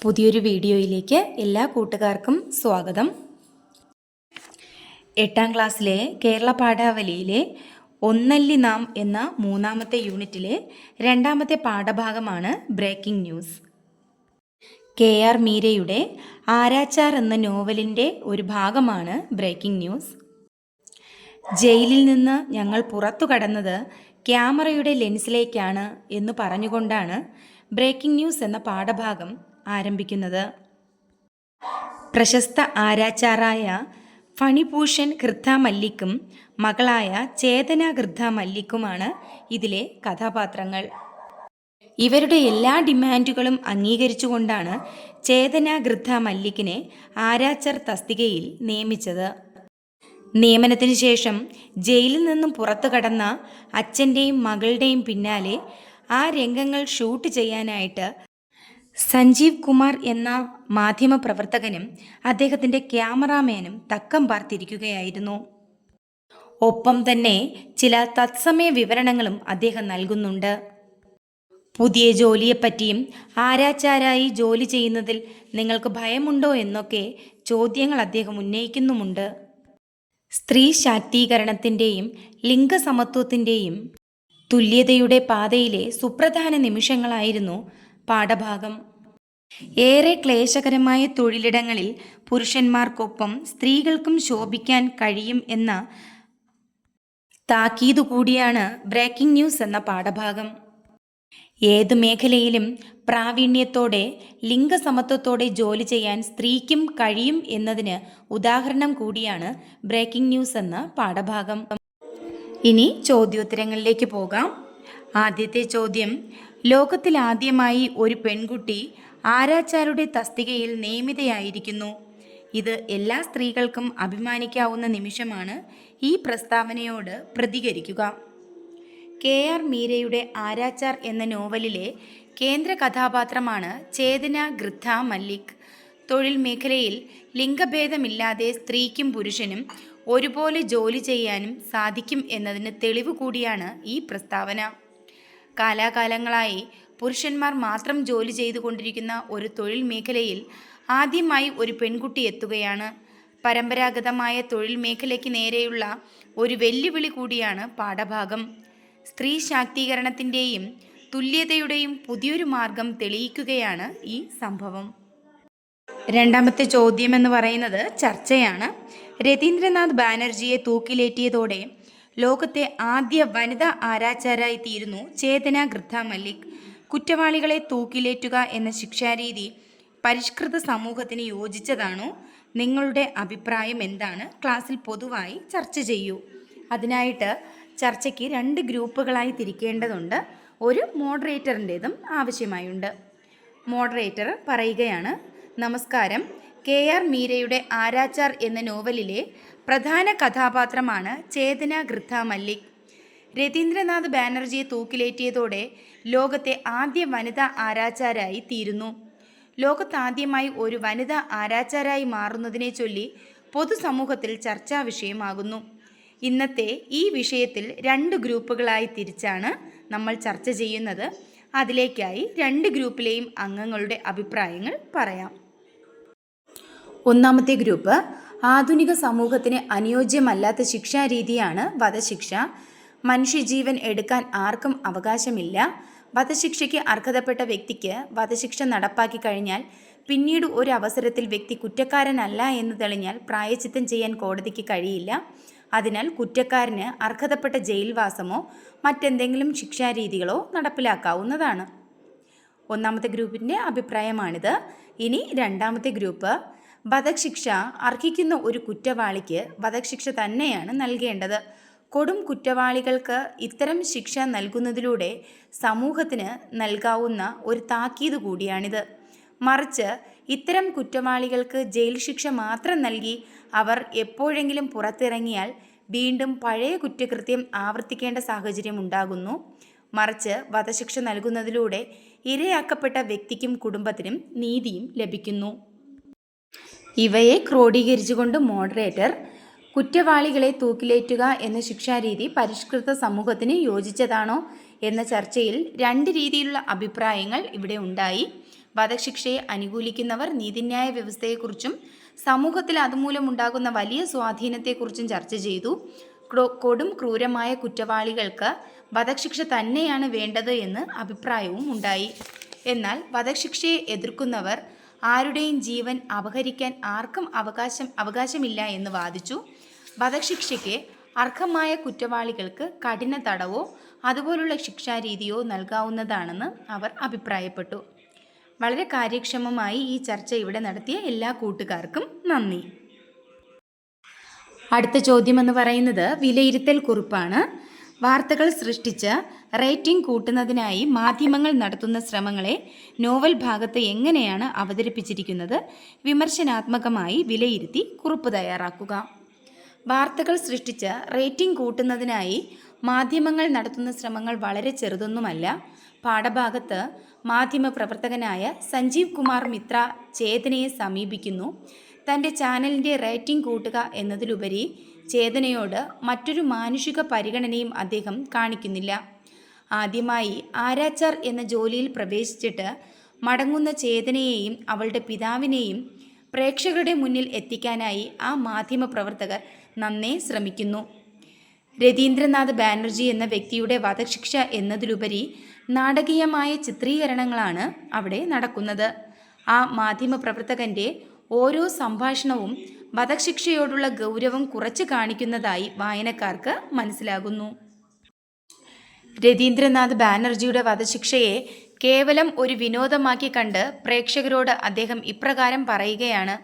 പുതിയൊരു വീഡിയോയിലേക്ക് എല്ലാ കൂട്ടുകാർക്കും സ്വാഗതം. എട്ടാം ക്ലാസ്സിലെ കേരള പാഠാവലിയിലെ ഒന്നല്ലി നാം എന്ന മൂന്നാമത്തെ യൂണിറ്റിലെ രണ്ടാമത്തെ പാഠഭാഗമാണ് ബ്രേക്കിംഗ് ന്യൂസ്. കെ ആർ മീരയുടെ ആരാച്ചാർ എന്ന നോവലിന്റെ ഒരു ഭാഗമാണ് ബ്രേക്കിംഗ് ന്യൂസ്. ജയിലിൽ നിന്ന് ഞങ്ങൾ പുറത്തു കടന്നത് ക്യാമറയുടെ ലെൻസിലേക്കാണ് എന്ന് പറഞ്ഞുകൊണ്ടാണ് ബ്രേക്കിംഗ് ന്യൂസ് എന്ന പാഠഭാഗം ആരംഭിക്കുന്നത്. പ്രശസ്ത ആരാച്ചാറായ ഫണിഭൂഷൺ ഖൃദ്ധ മല്ലിക്കും മകളായ ചേതന ഖൃദ്ധ മല്ലിക്കുമാണ് ഇതിലെ കഥാപാത്രങ്ങൾ. ഇവരുടെ എല്ലാ ഡിമാൻഡുകളും അംഗീകരിച്ചുകൊണ്ടാണ് ചേതന ഖൃദ്ധ മല്ലിക്കിനെ ആരാച്ചർ തസ്തികയിൽ നിയമിച്ചത്. നിയമനത്തിന് ശേഷം ജയിലിൽ നിന്നും പുറത്തു കടന്ന അച്ഛന്റെയും മകളുടെയും പിന്നാലെ ആ രംഗങ്ങൾ ഷൂട്ട് ചെയ്യാനായിട്ട് സഞ്ജീവ് കുമാർ എന്ന മാധ്യമപ്രവർത്തകനും അദ്ദേഹത്തിന്റെ ക്യാമറാമാനും തക്കം പാർത്തിരിക്കുകയായിരുന്നു. ഒപ്പം തന്നെ ചില തത്സമയ വിവരണങ്ങളും അദ്ദേഹം നൽകുന്നുണ്ട്. പുതിയ ജോലിയെപ്പറ്റിയും ആരാച്ചാരായി ജോലി ചെയ്യുന്നതിൽ നിങ്ങൾക്ക് ഭയമുണ്ടോ എന്നൊക്കെ ചോദ്യങ്ങൾ അദ്ദേഹം ഉന്നയിക്കുന്നുമുണ്ട്. സ്ത്രീ ശാക്തീകരണത്തിന്റെയും ലിംഗസമത്വത്തിന്റെയും തുല്യതയുടെ പാതയിലെ സുപ്രധാന നിമിഷങ്ങളായിരുന്നു പാഠഭാഗം. ഏറെ ക്ലേശകരമായ തൊഴിലിടങ്ങളിൽ പുരുഷന്മാർക്കൊപ്പം സ്ത്രീകൾക്കും ശോഭിക്കാൻ കഴിയും എന്ന താക്കീതു കൂടിയാണ് ബ്രേക്കിംഗ് ന്യൂസ് എന്ന പാഠഭാഗം. ഏതു മേഖലയിലും പ്രാവീണ്യത്തോടെ ലിംഗസമത്വത്തോടെ ജോലി ചെയ്യാൻ സ്ത്രീക്കും കഴിയും എന്നതിന് ഉദാഹരണം കൂടിയാണ് ബ്രേക്കിംഗ് ന്യൂസ് എന്ന പാഠഭാഗം. ഇനി ചോദ്യോത്തരങ്ങളിലേക്ക് പോകാം. ആദ്യത്തെ ചോദ്യം ലോകത്തിൽ ആദ്യമായി ഒരു പെൺകുട്ടി ആരാച്ചാരുടെ തസ്തികയിൽ നിയമിതയായിരിക്കുന്നു. ഇത് എല്ലാ സ്ത്രീകൾക്കും അഭിമാനിക്കാവുന്ന നിമിഷമാണ് ഈ പ്രസ്താവനയോട് പ്രതികരിക്കുക. കെ ആർ മീരയുടെ ആരാച്ചാർ എന്ന നോവലിലെ കേന്ദ്ര കഥാപാത്രമാണ് ചേതന ഗൃദ്ധ മല്ലിക്. തൊഴിൽ മേഖലയിൽ ലിംഗഭേദമില്ലാതെ സ്ത്രീക്കും പുരുഷനും ഒരുപോലെ ജോലി ചെയ്യാനും സാധിക്കും എന്നതിന് തെളിവ് കൂടിയാണ് ഈ പ്രസ്താവന. കാലാകാലങ്ങളായി പുരുഷന്മാർ മാത്രം ജോലി ചെയ്തുകൊണ്ടിരിക്കുന്ന ഒരു തൊഴിൽ മേഖലയിൽ ആദ്യമായി ഒരു പെൺകുട്ടി എത്തുകയാണ്. പരമ്പരാഗതമായ തൊഴിൽ മേഖലയ്ക്ക് നേരെയുള്ള ഒരു വെല്ലുവിളി കൂടിയാണ് പാഠഭാഗം. സ്ത്രീ ശാക്തീകരണത്തിന്റെയും തുല്യതയുടെയും പുതിയൊരു മാർഗം തെളിയിക്കുകയാണ് ഈ സംഭവം. രണ്ടാമത്തെ ചോദ്യം എന്ന് പറയുന്നത് ചർച്ചയാണ്. രതീന്ദ്രനാഥ് ബാനർജിയെ തൂക്കിലേറ്റിയതോടെ ലോകത്തെ ആദ്യ വനിതാ ആരാചാരായി തീരുന്നു ചേതന ഗൃദ്ധ മല്ലിക്. കുറ്റവാളികളെ തൂക്കിലേറ്റുക എന്ന ശിക്ഷാരീതി പരിഷ്കൃത സമൂഹത്തിന് യോജിച്ചതാണോ? നിങ്ങളുടെ അഭിപ്രായം എന്താണ്? ക്ലാസ്സിൽ പൊതുവായി ചർച്ച ചെയ്യൂ. അതിനായിട്ട് ചർച്ചയ്ക്ക് രണ്ട് ഗ്രൂപ്പുകളായി തിരിക്കേണ്ടതുണ്ട്. ഒരു മോഡറേറ്ററിന്റെതും ആവശ്യമായുണ്ട്. മോഡറേറ്റർ പറയുകയാണ് നമസ്കാരം. കെ ആർ മീരയുടെ ആരാച്ചാർ എന്ന നോവലിലെ പ്രധാന കഥാപാത്രമാണ് ചേതന ഗൃദ്ധ മല്ലിക്. രതീന്ദ്രനാഥ് ബാനർജിയെ തൂക്കിലേറ്റിയതോടെ ലോകത്തെ ആദ്യ വനിതാ ആരാച്ചാരായി തീരുന്നു. ലോകത്താദ്യമായി ഒരു വനിതാ ആരാച്ചാരായി മാറുന്നതിനെ ചൊല്ലി പൊതുസമൂഹത്തിൽ ചർച്ചാ വിഷയമാകുന്നു. ഇന്നത്തെ ഈ വിഷയത്തിൽ രണ്ട് ഗ്രൂപ്പുകളായി തിരിച്ചാണ് നമ്മൾ ചർച്ച ചെയ്യുന്നത്. അതിലേക്കായി രണ്ട് ഗ്രൂപ്പിലെയും അംഗങ്ങളുടെ അഭിപ്രായങ്ങൾ പറയാം. ഒന്നാമത്തെ ഗ്രൂപ്പ് ആധുനിക സമൂഹത്തിന് അനുയോജ്യമല്ലാത്ത ശിക്ഷാരീതിയാണ് വധശിക്ഷ. മനുഷ്യജീവൻ എടുക്കാൻ ആർക്കും അവകാശമില്ല. വധശിക്ഷയ്ക്ക് അർഹതപ്പെട്ട വ്യക്തിക്ക് വധശിക്ഷ നടപ്പാക്കി കഴിഞ്ഞാൽ പിന്നീട് ഒരു അവസരത്തിൽ വ്യക്തി കുറ്റക്കാരനല്ല എന്ന് തെളിഞ്ഞാൽ പ്രായച്ചിത്തം ചെയ്യാൻ കോടതിക്ക് കഴിയില്ല. അതിനാൽ കുറ്റക്കാരന് അർഹതപ്പെട്ട ജയിൽവാസമോ മറ്റെന്തെങ്കിലും ശിക്ഷാരീതികളോ നടപ്പിലാക്കാവുന്നതാണ്. ഒന്നാമത്തെ ഗ്രൂപ്പിന്റെ അഭിപ്രായമാണിത്. ഇനി രണ്ടാമത്തെ ഗ്രൂപ്പ് വധശിക്ഷ അർഹിക്കുന്ന ഒരു കുറ്റവാളിക്ക് വധശിക്ഷ തന്നെയാണ് നൽകേണ്ടത്. കൊടും കുറ്റവാളികൾക്ക് ഇത്തരം ശിക്ഷ നൽകുന്നതിലൂടെ സമൂഹത്തിന് നൽകാവുന്ന ഒരു താക്കീത് കൂടിയാണിത്. മറിച്ച് ഇത്തരം കുറ്റവാളികൾക്ക് ജയിൽ ശിക്ഷ മാത്രം നൽകി അവർ എപ്പോഴെങ്കിലും പുറത്തിറങ്ങിയാൽ വീണ്ടും പഴയ കുറ്റകൃത്യം ആവർത്തിക്കേണ്ട സാഹചര്യം ഉണ്ടാകുന്നു. മറിച്ച് വധശിക്ഷ നൽകുന്നതിലൂടെ ഇരയാക്കപ്പെട്ട വ്യക്തിക്കും കുടുംബത്തിനും നീതിയും ലഭിക്കുന്നു. ഇവയെ ക്രോഡീകരിച്ചുകൊണ്ട് മോഡറേറ്റർ കുറ്റവാളികളെ തൂക്കിലേറ്റുക എന്ന ശിക്ഷാരീതി പരിഷ്കൃത സമൂഹത്തിന് യോജിച്ചതാണോ എന്ന ചർച്ചയിൽ രണ്ട് രീതിയിലുള്ള അഭിപ്രായങ്ങൾ ഇവിടെ ഉണ്ടായി. വധശിക്ഷയെ അനുകൂലിക്കുന്നവർ നീതിന്യായ വ്യവസ്ഥയെക്കുറിച്ചും സമൂഹത്തിൽ അതുമൂലമുണ്ടാകുന്ന വലിയ സ്വാധീനത്തെക്കുറിച്ചും ചർച്ച ചെയ്തു. കൊടും ക്രൂരമായ കുറ്റവാളികൾക്ക് വധശിക്ഷ തന്നെയാണ് വേണ്ടത് എന്ന് അഭിപ്രായവും ഉണ്ടായി. എന്നാൽ വധശിക്ഷയെ എതിർക്കുന്നവർ ആരുടെയും ജീവൻ അപഹരിക്കാൻ ആർക്കും അവകാശം അവകാശമില്ല എന്ന് വാദിച്ചു. വധശിക്ഷയ്ക്ക് അർഹമായ കുറ്റവാളികൾക്ക് കഠിന തടവോ അതുപോലുള്ള ശിക്ഷാരീതിയോ നൽകാവുന്നതാണെന്ന് അവർ അഭിപ്രായപ്പെട്ടു. വളരെ കാര്യക്ഷമമായി ഈ ചർച്ച ഇവിടെ നടത്തിയ എല്ലാ കൂട്ടുകാർക്കും നന്ദി. അടുത്ത ചോദ്യം എന്ന് പറയുന്നത് വിലയിരുത്തൽ കുറിപ്പാണ്. വാർത്തകൾ സൃഷ്ടിച്ച് റേറ്റിംഗ് കൂട്ടുന്നതിനായി മാധ്യമങ്ങൾ നടത്തുന്ന ശ്രമങ്ങളെ നോവൽ ഭാഗത്ത് എങ്ങനെയാണ് അവതരിപ്പിച്ചിരിക്കുന്നത് വിമർശനാത്മകമായി വിലയിരുത്തി കുറിപ്പ് തയ്യാറാക്കുക. വാർത്തകൾ സൃഷ്ടിച്ച് റേറ്റിംഗ് കൂട്ടുന്നതിനായി മാധ്യമങ്ങൾ നടത്തുന്ന ശ്രമങ്ങൾ വളരെ ചെറുതൊന്നുമല്ല. പാഠഭാഗത്ത് മാധ്യമ പ്രവർത്തകനായ സഞ്ജീവ് കുമാർ മിത്ര ചേതനയെ സമീപിക്കുന്നു. തന്റെ ചാനലിന്റെ റേറ്റിംഗ് കൂട്ടുക എന്നതിലുപരി ചേതനയോട് മറ്റൊരു മാനുഷിക പരിഗണനയും അദ്ദേഹം കാണിക്കുന്നില്ല. ആദ്യമായി ആരാച്ചാർ എന്ന ജോലിയിൽ പ്രവേശിച്ചിട്ട് മടങ്ങുന്ന ചേതനയെയും അവളുടെ പിതാവിനെയും പ്രേക്ഷകരുടെ മുന്നിൽ എത്തിക്കാനായി ആ മാധ്യമ പ്രവർത്തകർ നന്നേ ശ്രമിക്കുന്നു. രതീന്ദ്രനാഥ് ബാനർജി എന്ന വ്യക്തിയുടെ വധശിക്ഷ എന്നതിലുപരി നാടകീയമായ ചിത്രീകരണങ്ങളാണ് അവിടെ നടക്കുന്നത്. ആ മാധ്യമപ്രവർത്തകന്റെ ഓരോ സംഭാഷണവും വധശിക്ഷയോടുള്ള ഗൗരവം കുറച്ച് കാണിക്കുന്നതായി വായനക്കാർക്ക് മനസ്സിലാകുന്നു. രതീന്ദ്രനാഥ് ബാനർജിയുടെ വധശിക്ഷയെ കേവലം ഒരു വിനോദമാക്കി കണ്ട് പ്രേക്ഷകരോട് അദ്ദേഹം ഇപ്രകാരം പറയുകയാണ്.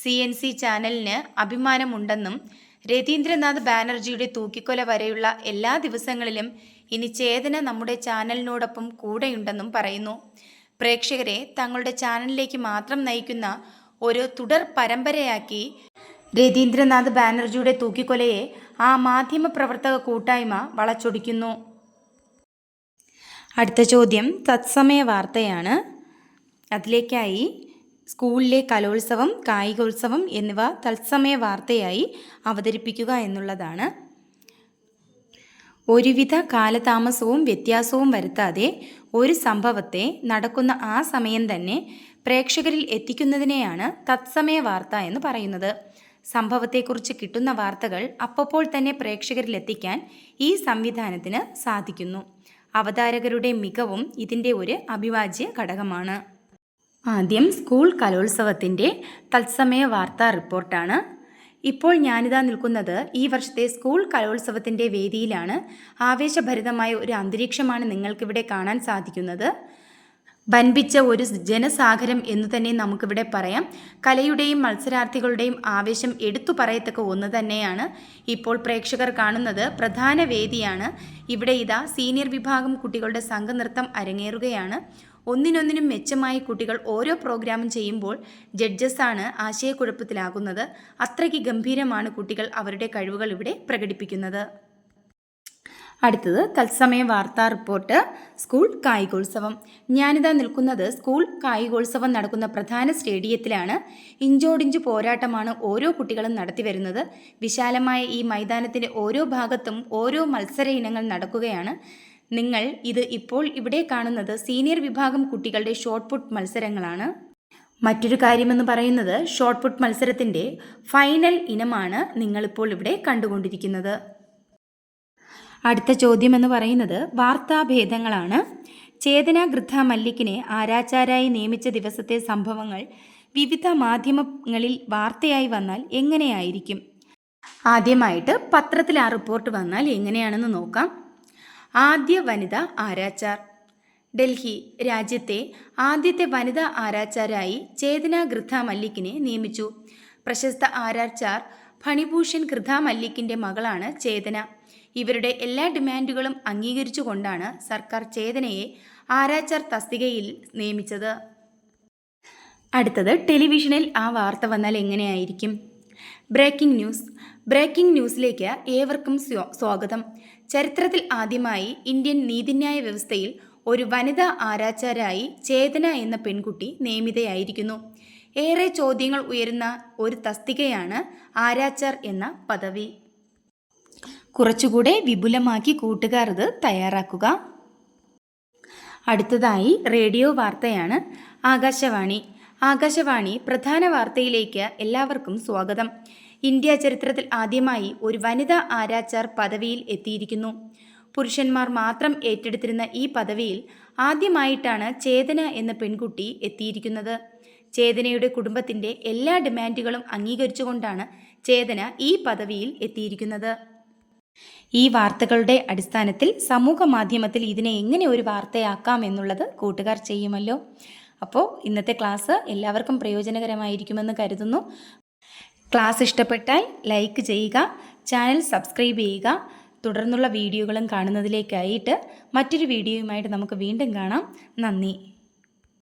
സി എൻ സി ചാനലിന് അഭിമാനമുണ്ടെന്നും രതീന്ദ്രനാഥ് ബാനർജിയുടെ തൂക്കിക്കൊല വരെയുള്ള എല്ലാ ദിവസങ്ങളിലും ഇനി ചേതന നമ്മുടെ ചാനലിനോടൊപ്പം കൂടെയുണ്ടെന്നും പറയുന്നു. പ്രേക്ഷകരെ തങ്ങളുടെ ചാനലിലേക്ക് മാത്രം നയിക്കുന്ന ഒരു തുടർ പരമ്പരയാക്കി. രതീന്ദ്രനാഥ് ബാനർജിയുടെ തൂക്കിക്കൊലയെ ആ മാധ്യമ പ്രവർത്തക കൂട്ടായ്മ വളച്ചൊടിക്കുന്നു. അടുത്ത ചോദ്യം തത്സമയ വാർത്തയാണ്. അതിലേക്കായി സ്കൂളിലെ കലോത്സവം കായികോത്സവം എന്നിവ തത്സമയ വാർത്തയായി അവതരിപ്പിക്കുക എന്നുള്ളതാണ്. ഒരുവിധ കാലതാമസവും വ്യത്യാസവും വരുത്താതെ ഒരു സംഭവത്തെ നടക്കുന്ന ആ സമയം തന്നെ പ്രേക്ഷകരിൽ എത്തിക്കുന്നതിനെയാണ് തത്സമയ വാർത്ത എന്ന് പറയുന്നത്. സംഭവത്തെക്കുറിച്ച് കിട്ടുന്ന വാർത്തകൾ അപ്പോൾ തന്നെ പ്രേക്ഷകരിൽ എത്തിക്കാൻ ഈ സംവിധാനത്തിന് സാധിക്കുന്നു. അവതാരകരുടെ മികവും ഇതിന്റെ ഒരു അഭിവാജ്യ ഘടകമാണ്. ആദ്യം സ്കൂൾ കലോത്സവത്തിന്റെ തത്സമയ വാർത്താ റിപ്പോർട്ടാണ്. ഇപ്പോൾ ഞാനിതാ നിൽക്കുന്നത് ഈ വർഷത്തെ സ്കൂൾ കലോത്സവത്തിന്റെ വേദിയിലാണ്. ആവേശഭരിതമായ ഒരു അന്തരീക്ഷമാണ് നിങ്ങൾക്കിവിടെ കാണാൻ സാധിക്കുന്നത്. വൻപിച്ച ഒരു ജനസാഗരം എന്ന് തന്നെ നമുക്കിവിടെ പറയാം. കലയുടെയും മത്സരാർത്ഥികളുടെയും ആവേശം എടുത്തു പറയത്തക്ക ഒന്ന് തന്നെയാണ് ഇപ്പോൾ പ്രേക്ഷകർ കാണുന്നത്. പ്രധാന വേദിയാണ്. ഇവിടെ ഇതാ സീനിയർ വിഭാഗം കുട്ടികളുടെ സംഘനൃത്തം അരങ്ങേറുകയാണ്. ഒന്നിനൊന്നിനും മെച്ചമായി കുട്ടികൾ ഓരോ പ്രോഗ്രാമും ചെയ്യുമ്പോൾ ജഡ്ജസാണ് ആശയക്കുഴപ്പത്തിലാകുന്നത്. അത്രയ്ക്ക് ഗംഭീരമാണ് കുട്ടികൾ അവരുടെ കഴിവുകൾ ഇവിടെ പ്രകടിപ്പിക്കുന്നത്. അടുത്തത് തത്സമയ വാർത്താ റിപ്പോർട്ട് സ്കൂൾ കായികോത്സവം. ഞാനിതാ നിൽക്കുന്നത് സ്കൂൾ കായികോത്സവം നടക്കുന്ന പ്രധാന സ്റ്റേഡിയത്തിലാണ്. ഇഞ്ചോടിഞ്ച് പോരാട്ടമാണ് ഓരോ കുട്ടികളും നടത്തി വരുന്നത്. വിശാലമായ ഈ മൈതാനത്തിന്റെ ഓരോ ഭാഗത്തും ഓരോ മത്സര ഇനങ്ങൾ നടക്കുകയാണ്. നിങ്ങൾ ഇത് ഇപ്പോൾ ഇവിടെ കാണുന്നത് സീനിയർ വിഭാഗം കുട്ടികളുടെ ഷോർട്ട് പുട്ട് മത്സരങ്ങളാണ്. മറ്റൊരു കാര്യമെന്ന് പറയുന്നത് ഷോർട്ട് പുട്ട് മത്സരത്തിന്റെ ഫൈനൽ ഇനമാണ് നിങ്ങളിപ്പോൾ ഇവിടെ കണ്ടുകൊണ്ടിരിക്കുന്നത്. അടുത്ത ചോദ്യം എന്ന് പറയുന്നത് വാർത്താഭേദങ്ങളാണ്. ചേതന ഗൃദ്ധ മല്ലിക്കിനെ ആരാചാരായി നിയമിച്ച ദിവസത്തെ സംഭവങ്ങൾ വിവിധ മാധ്യമങ്ങളിൽ വാർത്തയായി വന്നാൽ എങ്ങനെയായിരിക്കും? ആദ്യമായിട്ട് പത്രത്തിൽ ആ റിപ്പോർട്ട് വന്നാൽ എങ്ങനെയാണെന്ന് നോക്കാം. ആദ്യ വനിത ആരാച്ചാർ. ഡൽഹി രാജ്യത്തെ ആദ്യത്തെ വനിതാ ആരാച്ചാരായി ചേതന ഗൃദ്ധ മല്ലിക്കിനെ നിയമിച്ചു. പ്രശസ്ത ആരാച്ചാർ ഫണിഭൂഷൺ ഗൃദ്ധ മല്ലിക്കിന്റെ മകളാണ് ചേതന. ഇവരുടെ എല്ലാ ഡിമാൻഡുകളും അംഗീകരിച്ചുകൊണ്ടാണ് സർക്കാർ ചേതനയെ ആരാച്ചാർ തസ്തികയിൽ നിയമിച്ചത്. അടുത്തത് ടെലിവിഷനിൽ ആ വാർത്ത വന്നാൽ എങ്ങനെയായിരിക്കും? Breaking news. ബ്രേക്കിംഗ് ന്യൂസിലേക്ക് ഏവർക്കും സ്വാഗതം. ചരിത്രത്തിൽ ആദ്യമായി ഇന്ത്യൻ നീതിന്യായ വ്യവസ്ഥയിൽ ഒരു വനിതാ ആരാച്ചാരായി ചേതന എന്ന പെൺകുട്ടി നിയമിതയായിരിക്കുന്നു. ഏറെ ചോദ്യങ്ങൾ ഉയരുന്ന ഒരു തസ്തികയാണ് ആരാച്ചാർ എന്ന പദവി. കുറച്ചുകൂടെ വിപുലമാക്കി കൂട്ടുകാർ ഇത് തയ്യാറാക്കുക. അടുത്തതായി റേഡിയോ വാർത്തയാണ് ആകാശവാണി. ആകാശവാണി പ്രധാന വാർത്തയിലേക്ക് എല്ലാവർക്കും സ്വാഗതം. ഇന്ത്യ ചരിത്രത്തിൽ ആദ്യമായി ഒരു വനിതാ ആരാച്ചാർ പദവിയിൽ എത്തിയിരിക്കുന്നു. പുരുഷന്മാർ മാത്രം ഏറ്റെടുത്തിരുന്ന ഈ പദവിയിൽ ആദ്യമായിട്ടാണ് ചേതന എന്ന പെൺകുട്ടി എത്തിയിരിക്കുന്നത്. ചേതനയുടെ കുടുംബത്തിന്റെ എല്ലാ ഡിമാൻഡുകളും അംഗീകരിച്ചുകൊണ്ടാണ് ചേതന ഈ പദവിയിൽ എത്തിയിരിക്കുന്നത്. ഈ വാർത്തകളുടെ അടിസ്ഥാനത്തിൽ സമൂഹ മാധ്യമത്തിൽ ഇതിനെ എങ്ങനെ ഒരു വാർത്തയാക്കാം എന്നുള്ളത് കൂട്ടുകാർ ചെയ്യുമല്ലോ. അപ്പോൾ ഇന്നത്തെ ക്ലാസ് എല്ലാവർക്കും പ്രയോജനകരമായിരിക്കുമെന്ന് കരുതുന്നു. ക്ലാസ് ഇഷ്ടപ്പെട്ടാൽ ലൈക്ക് ചെയ്യുക ചാനൽ സബ്സ്ക്രൈബ് ചെയ്യുക തുടർന്നുള്ള വീഡിയോകളും കാണുന്നതിലേക്കായിട്ട് മറ്റൊരു വീഡിയോയുമായിട്ട് നമുക്ക് വീണ്ടും കാണാം. നന്ദി.